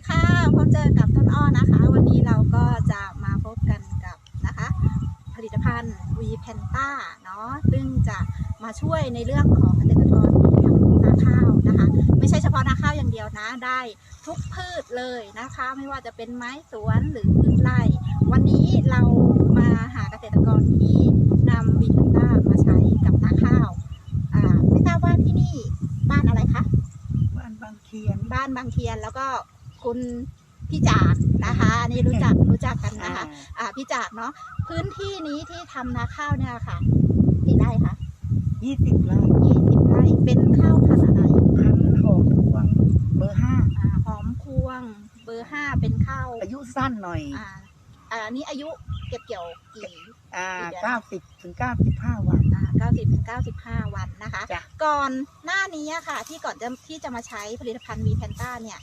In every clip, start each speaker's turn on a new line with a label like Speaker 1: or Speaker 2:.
Speaker 1: ดีค่ะพบเจอกับต้นอ้อนะคะ วันนี้เราก็จะมาพบกันกับนะคะ ผลิตภัณฑ์วีเพนต้าเนาะซึ่งจะมาช่วยในเรื่องของเกษตรกรที่ทำนาข้าวนะคะ ไม่ใช่เฉพาะนาข้าวอย่างเดียวนะได้ทุกพืชเลยนะคะ ไม่ว่าจะเป็นไม้สวนหรือพืชไร่ วันนี้เรามาหาเกษตรกรที่นำวีเพนต้ามาใช้กับนาข้าวอ่าไม่ทราบว่าที่นี่บ้านอะไรคะ
Speaker 2: บ้านบางเคียน
Speaker 1: บ้านบางเทียนแล้วก็ คุณพี่จากนะคะ อันนี้รู้จักรู้จักกันนะคะ อ่าพี่จากเนาะพื้นที่นี้ที่ทำนาข้าวเนี่ยค่ะกี่ไร่คะ
Speaker 2: ยี่สิบไร่
Speaker 1: ยี่สิบไร่เป็นข้าวพันธุ์อะไร
Speaker 2: พันหอมพวง เบอร์ห้า
Speaker 1: อ่าหอมพวง เบอร์ห้าเป็นข้าว
Speaker 2: อายุสั้นหน่อย
Speaker 1: อ่าอ่าอันนี้อายุเก็บเกี่ยวกี่
Speaker 2: อ่า
Speaker 1: กี่เดือน
Speaker 2: เก้าสิบถึงเก้าสิบห้าวัน
Speaker 1: อ่าเก้าสิบถึงเก้าสิบห้าวันนะคะ
Speaker 2: จ้ะ
Speaker 1: ก่อนหน้านี้อะค่ะ ที่ก่อนจะที่จะมาใช้ผลิตภัณฑ์วีแพนต้าเนี่ย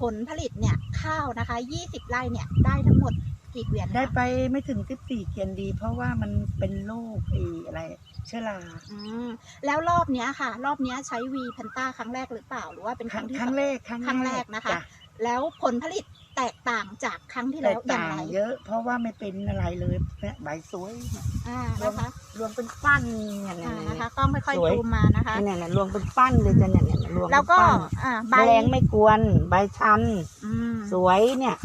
Speaker 1: ผลผลิตเนี่ยข้าวนะคะยี่สิบไร่เนี่ยได้ทั้งหมดกี่เกวียนคะ
Speaker 2: ได้ไปไม่ถึงสิบสี่เกียนดี เพราะว่ามันเป็นโรคไอ้อะไร เชื้อรา
Speaker 1: อืมแล้วรอบเนี้ยค่ะ รอบเนี้ยใช้วีพันต้าครั้งแรกหรือเปล่าหรือว่าเป็นค
Speaker 2: ครั้
Speaker 1: รั้
Speaker 2: ง
Speaker 1: งที่
Speaker 2: ครั้ง
Speaker 1: สอง
Speaker 2: แรกครั้ง
Speaker 1: ครั้งแรกนะคะ
Speaker 2: จ้
Speaker 1: แล้วผลผลิตแตกต่างจากครั้งที่
Speaker 2: แต่
Speaker 1: แล้วอย่าง
Speaker 2: ต่าง
Speaker 1: ไร
Speaker 2: เยอะ เพราะว่าไม่เป็นอะไรเลยเนี่ยใบสวยเนี่ย
Speaker 1: อ่านะคะ
Speaker 2: รวมเป็นปั้นเนี่ยเนี่ย
Speaker 1: อ่า
Speaker 2: เนี่ย
Speaker 1: นะคะกล้องค่อย
Speaker 2: สวย
Speaker 1: ๆซูมมานะคะ
Speaker 2: เนี่ยเนี่ยรวมเป็นปั้นเลยจ้ะเนี่ยเนี่ยรวมเป็น
Speaker 1: แล้วก็
Speaker 2: ปั้น
Speaker 1: อ่าใบ
Speaker 2: แมลงไม่กวนใบชัน
Speaker 1: อืม
Speaker 2: สวยเนี่ย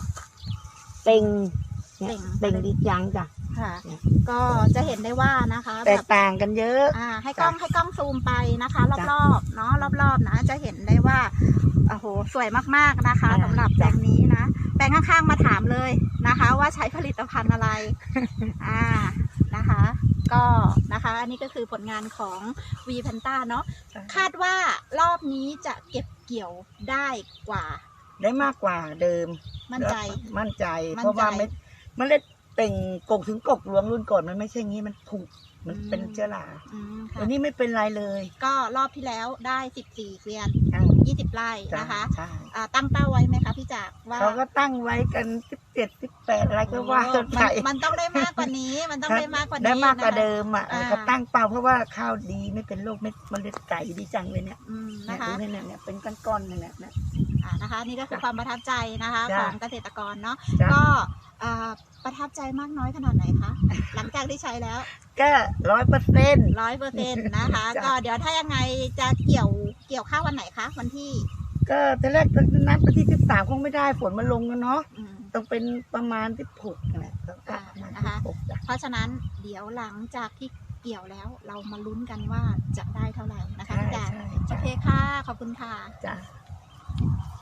Speaker 2: เต่งเนี่ย
Speaker 1: เต่ง
Speaker 2: เต่งดีจังจ้ะ
Speaker 1: ค่ะ
Speaker 2: เนี่ย
Speaker 1: ก็จะเห็นได้ว่านะคะ
Speaker 2: แต
Speaker 1: แบ
Speaker 2: ก
Speaker 1: บ
Speaker 2: ต่างกันเยอะ
Speaker 1: อ่าให้กล้องให้กล้องซูมไปนะคะ
Speaker 2: จ้ะ
Speaker 1: รอบๆเนาะรอบๆนะจะเห็นได้ว่า โอ้โหสวยมากๆนะคะ
Speaker 2: อ่า
Speaker 1: สำหรับแปลงนี้นะแปลงข้างๆมาถามเลยนะคะ ว่าใช้ผลิตภัณฑ์อะไรอ่านะคะ ก็นะคะอันนี้ก็คือผลงานของ V p a n t a เนาะคาดว่ารอบนี้จะเก็บเกี่ยวได้กว่า
Speaker 2: ได้มากกว่าเดิม
Speaker 1: มั่นใจ
Speaker 2: มั่นใจ
Speaker 1: มั่นใจ
Speaker 2: เพราะว่าเม็ดเมล็ด เต่งกกถึงกกรวงรุ่นก่อนมันไม่ใช่งี้มันผุมันเป็นเชื้อรา
Speaker 1: อืมค่ะ
Speaker 2: อันนี้ไม่เป็นไรเลย
Speaker 1: ก็รอบที่แล้วได้14เกวียน
Speaker 2: อ่า
Speaker 1: 20ไร่
Speaker 2: จ้
Speaker 1: นะคะ
Speaker 2: ใช่
Speaker 1: อ่าตั้งเป้าไว้ไหมคะพี่จากว่า
Speaker 2: เขาก็ตั้งไว้กันสิบเจ็ดสิบแปดอะไรก็ว่ากันไป
Speaker 1: มันมันต้องได้มากกว่านี้ มันต้องได้มากกว่านี้
Speaker 2: ได้มากกว่า
Speaker 1: นะคะ
Speaker 2: เดิมอะ
Speaker 1: อ่า
Speaker 2: เขาตั้งเป้าเพราะว่าข้าวดีไม่เป็นโรคเม็ดเมล็ดไก่ดีจังเลยเนี่ย
Speaker 1: อืม
Speaker 2: เนี่ย
Speaker 1: นะคะ
Speaker 2: ดูเนี่ยเนี่ยเป็นก้อนๆเนี่ยเนี่ย
Speaker 1: อ่านะคะ นี่ก็คือความประทับใจนะคะ
Speaker 2: จ้ะ
Speaker 1: ของเกษตรกรเนาะ
Speaker 2: จ้ะ
Speaker 1: ก็อ่าประทับใจมากน้อยขนาดไหนคะหลังจากที่ใช้แล้ว
Speaker 2: ก็ร้อยเปอร์เซ็นต์
Speaker 1: ร้อยเปอร์เซ็นต์นะคะ
Speaker 2: จ้ะ
Speaker 1: ก็เดี๋ยวถ้ายังไงจะเกี่ยวเกี่ยวข้าววันไหนคะวันที่
Speaker 2: ก็ตอนแรกตอนนัดไปที่สิบสามคงไม่ได้ฝนมันลงกันเนาะ
Speaker 1: อืม
Speaker 2: ต้องเป็นประมาณที่หกแหละก็
Speaker 1: อ่า
Speaker 2: ประมาณ
Speaker 1: นะคะ
Speaker 2: ที่หกจ้ะ
Speaker 1: เพราะฉะนั้นเดี๋ยวหลังจากที่เกี่ยวแล้วเรามาลุ้นกันว่าจะได้เท่าไหร่นะคะ
Speaker 2: ใช่
Speaker 1: พี่จาก
Speaker 2: ใช่
Speaker 1: โอ
Speaker 2: จ้ะ
Speaker 1: เคค่ะขอบคุณค่ะ
Speaker 2: จ้ะ